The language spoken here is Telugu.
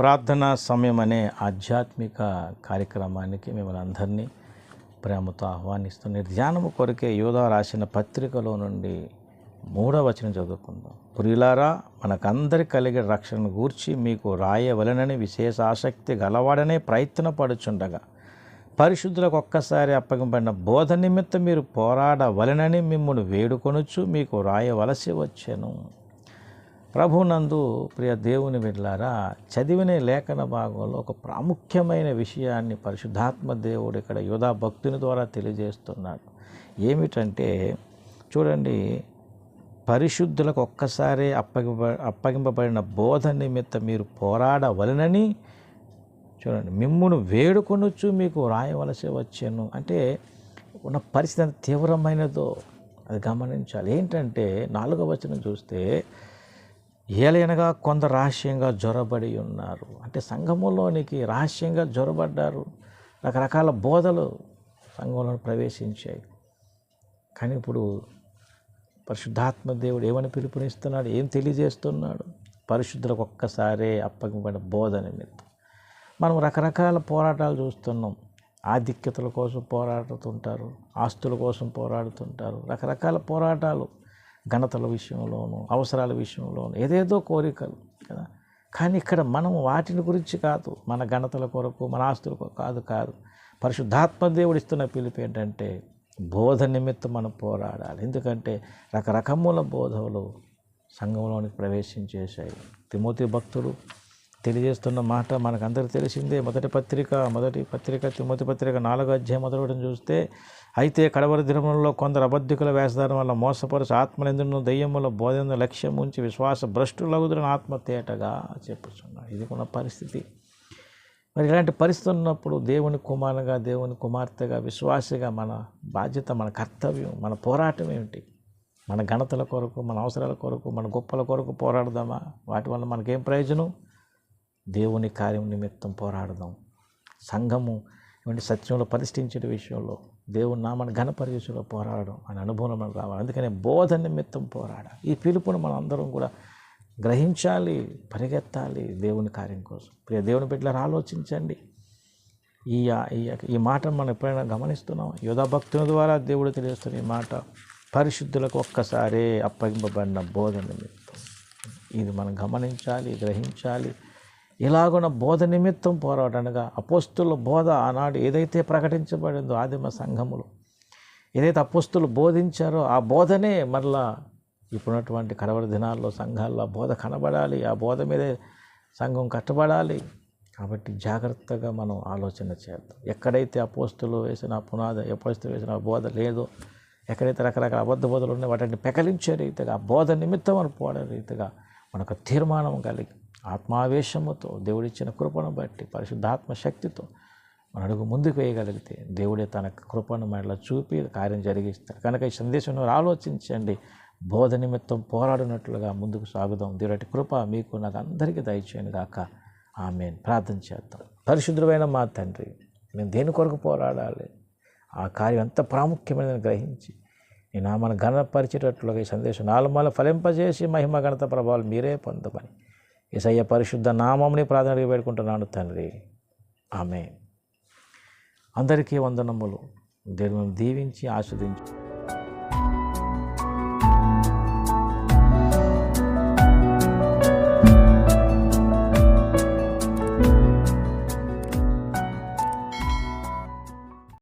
ప్రార్థనా సమయం అనే ఆధ్యాత్మిక కార్యక్రమానికి మిమ్మల్ని అందరినీ ప్రేమతో ఆహ్వానిస్తున్న ధ్యానము కొరకే యోధా రాసిన పత్రికలో నుండి మూడవ వచనం చదువుకుందాం. పురిలారా మనకందరి కలిగే రక్షణను గూర్చి మీకు రాయవలనని విశేష ఆసక్తి గలవాడనే ప్రయత్నపడుచుండగా పరిశుద్ధులకు ఒక్కసారి అప్పగింపడిన బోధ నిమిత్తం మీరు పోరాడవలనని మిమ్మల్ని వేడుకొనొచ్చు మీకు రాయవలసి వచ్చాను. ప్రభునందు ప్రియ దేవుని వెళ్ళారా చదివిన లేఖన భాగంలో ఒక ప్రాముఖ్యమైన విషయాన్ని పరిశుద్ధాత్మ దేవుడు ఇక్కడ యోధా భక్తుని ద్వారా తెలియజేస్తున్నాడు. ఏమిటంటే చూడండి పరిశుద్ధులకు ఒక్కసారే అప్పగింప అప్పగింపబడిన బోధ నిమిత్తం మీరు పోరాడవలనని చూడండి మిమ్మును వేడుకొనొచ్చు మీకు రాయవలసి వచ్చాను. అంటే ఉన్న పరిస్థితి ఎంత తీవ్రమైనదో అది గమనించాలి. ఏంటంటే నాలుగవ వచనం చూస్తే ఏలైనగా కొందరు రహస్యంగా జ్వరబడి ఉన్నారు. అంటే సంఘములోనికి రహస్యంగా జ్వరబడ్డారు రకరకాల బోధలు సంఘంలో ప్రవేశించాయి. కానీ ఇప్పుడు పరిశుద్ధాత్మ దేవుడు ఏమని పిలుపునిస్తున్నాడు? ఏం తెలియజేస్తున్నాడు? పరిశుద్ధులకు ఒక్కసారే అప్పగింపడిన బోధ నిమిత్తం. మనం రకరకాల పోరాటాలు చూస్తున్నాం. ఆధిక్యతల కోసం పోరాడుతుంటారు. ఆస్తుల కోసం పోరాడుతుంటారు. రకరకాల పోరాటాలు. ఘనతల విషయంలోనూ అవసరాల విషయంలోనూ ఏదేదో కోరికలు కదా? కానీ ఇక్కడ మనం వాటిని గురించి కాదు మన ఘనతల కొరకు మన ఆస్తుల కొరకు కాదు కాదు. పరిశుద్ధాత్మ దేవుడు ఇస్తున్న పిలుపు ఏంటంటే బోధ నిమిత్తం మనం పోరాడాలి. ఎందుకంటే రకరకముల బోధలు సంఘంలోనికి ప్రవేశించేశాయి. తిమోతి భక్తుడు తెలియజేస్తున్న మాట మనకందరికీ తెలిసిందే. మొదటి పత్రిక మొదటి పత్రిక తిమ్మతి పత్రిక నాలుగో అధ్యాయం మొదలవడం చూస్తే అయితే కడవరి దినములలో కొందరు అబద్ధికుల వేషధారం వల్ల మోసపరుచు ఆత్మనిందును దయ్యముల బోధన లక్ష్యం ఉంచి విశ్వాస భ్రష్టులగుదురని ఆత్మ తేటగా చెప్పుచున్నాడు. ఇది కూడా పరిస్థితి. మరి ఇలాంటి పరిస్థితి ఉన్నప్పుడు దేవుని కుమారుగా దేవుని కుమార్తెగా విశ్వాసగా మన బాధ్యత మన కర్తవ్యం మన పోరాటం ఏమిటి? మన ఘనతల కొరకు మన అవసరాల కొరకు మన గొప్పల కొరకు పోరాడదామా? వాటి వల్ల మనకేం ప్రయోజనం? దేవుని కార్యం నిమిత్తం పోరాడదాం. సంఘము ఇవన్నీ సత్యంలో పరిష్ఠించే విషయంలో దేవుని నామాన్ని ఘనపరిచయంలో పోరాడడం అనే అనుభవం మనకు రావాలి. అందుకనే బోధ నిమిత్తం పోరాడాలి. ఈ పిలుపును మనం అందరం కూడా గ్రహించాలి పరిగెత్తాలి దేవుని కార్యం కోసం. ప్రియ దేవుని బిడ్డలారు ఆలోచించండి. ఈ ఈ ఈ మాట మనం ఎప్పుడైనా గమనిస్తున్నాం యోధా భక్తుల ద్వారా దేవుడు తెలియస్తున్న ఈ మాట పరిశుద్ధులకు ఒక్కసారే అప్పగింపబడిన బోధ నిమిత్తం. ఇది మనం గమనించాలి గ్రహించాలి ఇలాగున్న బోధ నిమిత్తం పోరాటనగా అపోస్తుల బోధ ఆనాడు ఏదైతే ప్రకటించబడిందో ఆదిమ సంఘములు ఏదైతే అపోస్తులు బోధించారో ఆ బోధనే మరలా ఇప్పుడున్నటువంటి కడవరి దినాల్లో సంఘాల్లో బోధ కనబడాలి ఆ బోధ మీదే సంఘం కట్టబడాలి. కాబట్టి జాగ్రత్తగా మనం ఆలోచన చేద్దాం. ఎక్కడైతే అపోస్తులు వేసిన పునాది అపోస్తులు వేసిన బోధ లేదో ఎక్కడైతే రకరకాల అబద్ధ బోధలు ఉన్నాయో వాటిని పెకలించే రీతిగా ఆ బోధ నిమిత్తం మనం పోడే రీతిగా మనకు తీర్మానం కలిగి ఆత్మావేశముతో దేవుడిచ్చిన కృపను బట్టి పరిశుద్ధాత్మ శక్తితో మన అడుగు ముందుకు వేయగలిగితే దేవుడే తన కృపను మనలో చూపి కార్యం జరిగిస్తాడు కనుక ఈ సందేశం ఆలోచించండి. బోధ నిమిత్తం పోరాడినట్లుగా ముందుకు సాగుదాం. దేవుడి కృప మీకు నాకు అందరికీ దయచేయను గాక. ఆమె ప్రార్థన చేద్దాం. పరిశుద్ధమైన మా తండ్రి నేను దేని కొరకు పోరాడాలి? ఆ కార్యం ఎంత ప్రాముఖ్యమైనదని గ్రహించి నీ నామను ఘనపరిచేటట్లుగా ఈ సందేశం నాలుమల ఫలింపజేసి మహిమ ఘనత ప్రభావాలు మీరే పొందమని. ఈసయ్య పరిశుద్ధ నామంని ప్రాధాన్యత పెట్టుకుంటున్నాను తండ్రి. ఆమె అందరికీ వందనములు. దేవుని దీవించి ఆస్వాదించి